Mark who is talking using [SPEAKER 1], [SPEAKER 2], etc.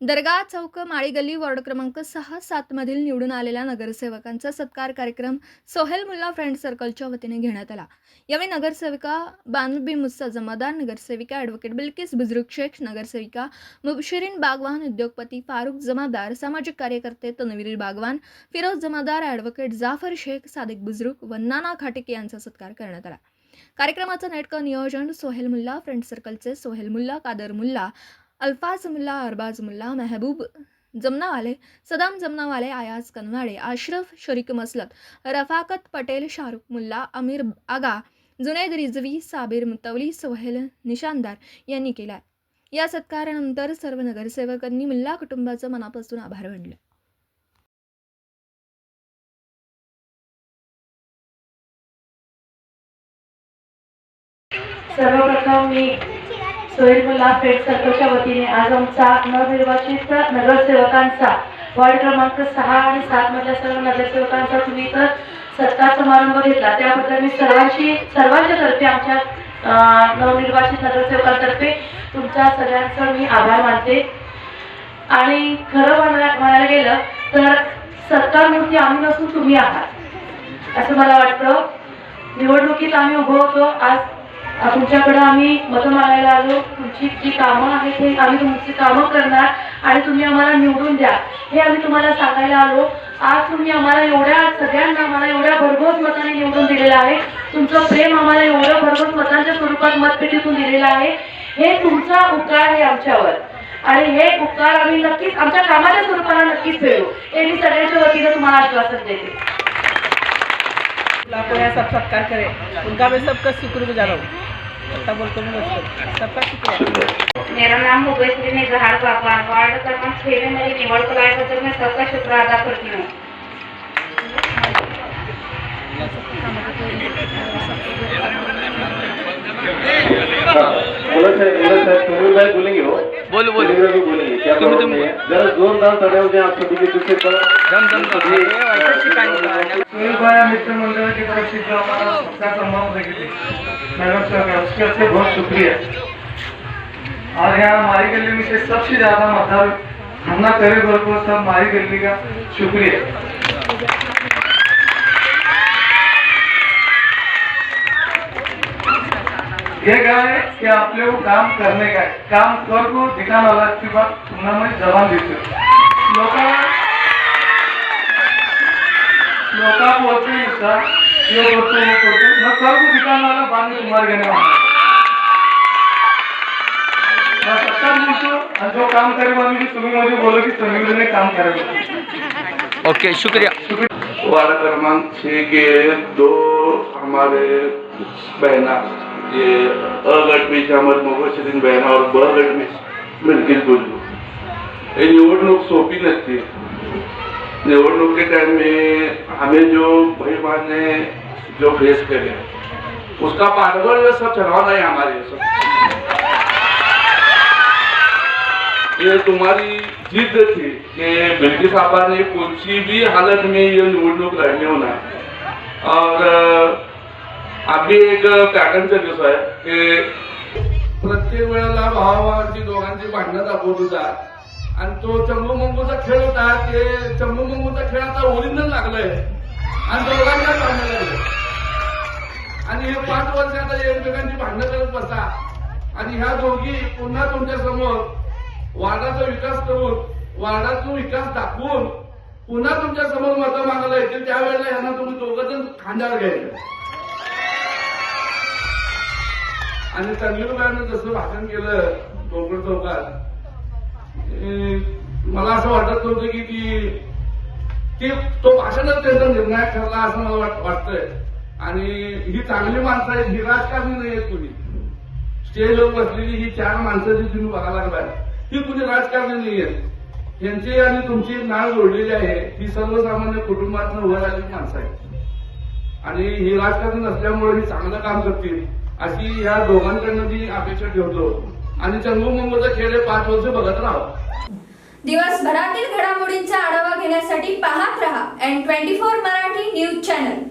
[SPEAKER 1] दर्गा चौक माळीगल्ली ward क्रमांक सहा सात मधील निवडून आलेल्या नगरसेवकांचा सत्कार कार्यक्रम सोहेल मुल्ला फ्रेंड सर्कलच्या वतीने घेण्यात आला. यावेळी नगरसेविका बानबी मुस्सा जमादार नगरसेविका ॲडव्होकेट बिल्किस बुजुर्ग शेख नगरसेविका मुबशिरीन बागवान उद्योगपती फारुख जमादार सामाजिक कार्यकर्ते तनवीर बागवान फिरोज जमादार ॲडव्होकेट जाफर शेख सादिक बुजुर्ग व नाना खाटिक यांचा सत्कार करण्यात आला. कार्यक्रमाचं नेटकं नियोजन सोहेल मुल्ला फ्रेंड सर्कलचे सोहेल मुल्ला कादर मुल्ला अल्फाज मुल्ला अरबाज मुल्ला मेहबूब जमनावाले सदाम जमनावाले आयाज कनवाडे आश्रफ शरीक मसलत रफाकत पटेल शाहरुख मुल्ला अमीर आगा जुनेद रिजवी साबीर मुतवली सोहेल निशानदार यांनी केला या सत्कारानंतर सर्व नगरसेवकांनी मुल्ला कुटुंबाचं मनापासून आभार मानले.
[SPEAKER 2] सर्वप्रथम मी सोहेल मुल्ला फ्रेंड सर्कलच्या वतीने आज आमचा नवनिर्वाचित नगरसेवकांचा वार्ड क्रमांक सहा आणि सात मधल्या सर्व नगरसेवकांचा तुम्ही तर सत्कार समारंभ घेतला. त्याबद्दल मी सर्वांची सर्वांच्या तर्फे आमच्या नवनिर्वाचित नगरसेवकांतर्फे तुमच्या सगळ्यांचा मी आभार मानते. आणि खरं म्हणा म्हणायला गेलं तर सत्कार मूर्ती आम्ही नसून तुम्ही आहात. असं मला वाटतं. निवडणुकीत आम्ही उभं होतो. आज तुमच्याकडं आम्ही मतं मागायला आलो. तुमची जी कामं आहेत हे आम्ही तुमची कामं करणार आणि तुम्ही आम्हाला निवडून द्या. हे आम्ही तुम्हाला सांगायला आलो. आज तुम्ही आम्हाला एवढ्या सगळ्यांना आम्हाला एवढ्या भरघोस मताने निवडून दिलेलं आहे. तुमचं प्रेम आम्हाला एवढं भरघोस मतांच्या स्वरूपात मतपेटीतून दिलेलं आहे. हे तुमचा उपकार आहे आमच्यावर. आणि हे उपकार आम्ही नक्कीच आमच्या कामाच्या स्वरूपाला नक्कीच फेडू हे मी सगळ्यांच्या वतीनं तुम्हाला आश्वासन देते.
[SPEAKER 3] आपको यहाँ सब सत्कार करे। उनका मैं सबका शुक्रगुजार हूँ। बोलते मैं बस सबका शुक्रिया।
[SPEAKER 2] मेरा नाम मुबेश्री ने जहार बागवान वार्ड क्रमांक छह में मेरी निवड कराबद्दल मैं सबका शुक्र अदा करती हूँ।
[SPEAKER 4] बोला। काय बोलेंगे हो?
[SPEAKER 5] बोलो बोलो.
[SPEAKER 4] भी बोलेंगे. क्या
[SPEAKER 5] तुम- तुम-
[SPEAKER 4] जरा जोरदार ताड़े हो जाए आप सभी के दूसरे पर
[SPEAKER 5] हे व्हायचं शिकायचं
[SPEAKER 6] सुनीलभाई मित्र मंडल की तरफ़ से जो हमारा सबका सम्मान देगी मैडम साहब उसके लिए बहुत शुक्रिया. और यहाँ हमारी गली में से सबसे ज़्यादा मतदार हमना करे को सब हमारी गली का शुक्रिया. ये क्या है कि आप लोग को काम करने का है काम कर दिखाने वाला की मैं जबान देते. लोकांना लोका बोलते हैं सर ये करते. वो करते मैं कर कहने वाला मैं सत्ता बोलतो आणि जो काम करे वाली तुम्ही मुझे बोलो की तुम्ही ने काम करेगा
[SPEAKER 5] ओके शुक्रिया.
[SPEAKER 4] वार्ड क्रमांक छह के दो हमारे बहना, ये अ गट में अहमद मुबशिरीन बहना और ब में बिल्किस बुजू ये निवडणूक सोपी नसती निवडणूक के टाइम में हमें जो भाईमान ने जो फेस करे उसका पाठबल सब चलाना है हमारे सब। ये तुम्हारी जिद थी कि बिल्किस साहबा ने कुछ भी हालत में ये निवडणूक लढणे होणार और आम्ही एक पॅटर्नचा दिवस आहे की प्रत्येक वेळेला भावाभावांची दोघांची भांडणं दाखवत होता. आणि तो चंबू मंगूचा खेळ होता ते चंबू मंगूचा खेळ आता ओरिजिनल लागलाय. आणि दोघांना भांडणं लागले. आणि हे पाच वर्ष आता एकमेकांची भांडणं करत बसा. आणि ह्या दोघी पुन्हा तुमच्यासमोर वार्डाचा विकास करून वार्डाचा विकास दाखवून पुन्हा तुमच्यासमोर मतं मागायला येतील त्यावेळेला यांना तुम्ही दोघं जण खांद्यावर घ्यायचं. आणि तन्वीरबाईनं जसं भाषण केलं कोकण चौकात मला असं वाटत नव्हतं की ती की तो भाषणच त्यांचा निर्णायक ठरला असं मला वाटतंय. आणि ही चांगली माणसं आहेत ही राजकारणी नाही आहेत कुणी. स्टेजवर बसलेली ही चार माणसं जी तुम्ही बघायला लागलाय ही कुणी राजकारणी नाही आहेत यांची आणि तुमची नाळ जोडलेली आहे ही सर्वसामान्य कुटुंबातून वर आलेली माणसं आहेत. आणि ही राजकारणी नसल्यामुळे ही चांगलं काम करतील अशी या दोघांकडनं मी अपेक्षा ठेवतो. आणि चंगू खेळ हे पाच वर्ष बघत राहा.
[SPEAKER 1] दिवसभरातील घडामोडींचा आढावा घेण्यासाठी पाहत रहा N twenty four Marathi news channel